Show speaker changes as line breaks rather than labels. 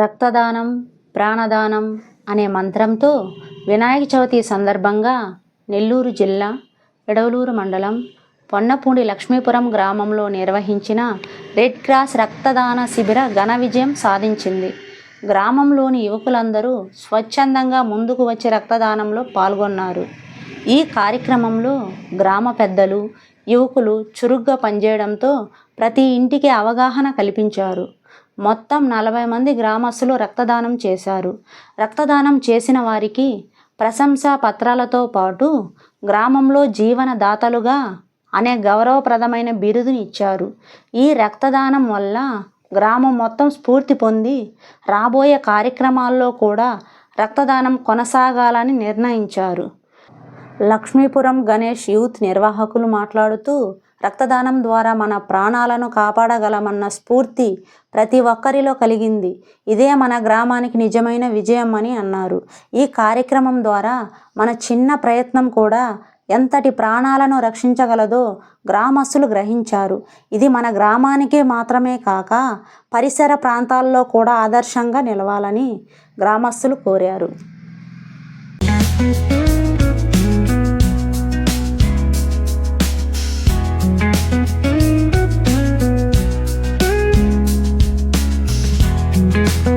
రక్తదానం ప్రాణదానం అనే మంత్రంతో వినాయక చవితి సందర్భంగా నెల్లూరు జిల్లా ఎడవలూరు మండలం పొన్నపూడి లక్ష్మీపురం గ్రామంలో నిర్వహించిన రెడ్ క్రాస్ రక్తదాన శిబిర ఘన విజయం సాధించింది. గ్రామంలోని యువకులందరూ స్వచ్ఛందంగా ముందుకు వచ్చి రక్తదానంలో పాల్గొన్నారు. ఈ కార్యక్రమంలో గ్రామ పెద్దలు యువకులు చురుగ్గా పనిచేయడంతో ప్రతి ఇంటికి అవగాహన కల్పించారు. మొత్తం నలభై మంది గ్రామస్తులు రక్తదానం చేశారు. రక్తదానం చేసిన వారికి ప్రశంసా పత్రాలతో పాటు గ్రామంలో జీవన దాతలుగా అనే గౌరవప్రదమైన బిరుదుని ఇచ్చారు. ఈ రక్తదానం వల్ల గ్రామం మొత్తం స్ఫూర్తి పొంది రాబోయే కార్యక్రమాల్లో కూడా రక్తదానం కొనసాగాలని నిర్ణయించారు. లక్ష్మీపురం గణేష్ యూత్ నిర్వాహకులు మాట్లాడుతూ రక్తదానం ద్వారా మన ప్రాణాలను కాపాడగలమన్న స్ఫూర్తి ప్రతి ఒక్కరిలో కలిగింది. ఇదే మన గ్రామానికి నిజమైన విజయం అని అన్నారు. ఈ కార్యక్రమం ద్వారా మన చిన్న ప్రయత్నం కూడా ఎంతటి ప్రాణాలను రక్షించగలదో గ్రామస్తులు గ్రహించారు. ఇది మన గ్రామానికే మాత్రమే కాక పరిసర ప్రాంతాల్లో కూడా ఆదర్శంగా నిలవాలని గ్రామస్తులు కోరారు. Thank you.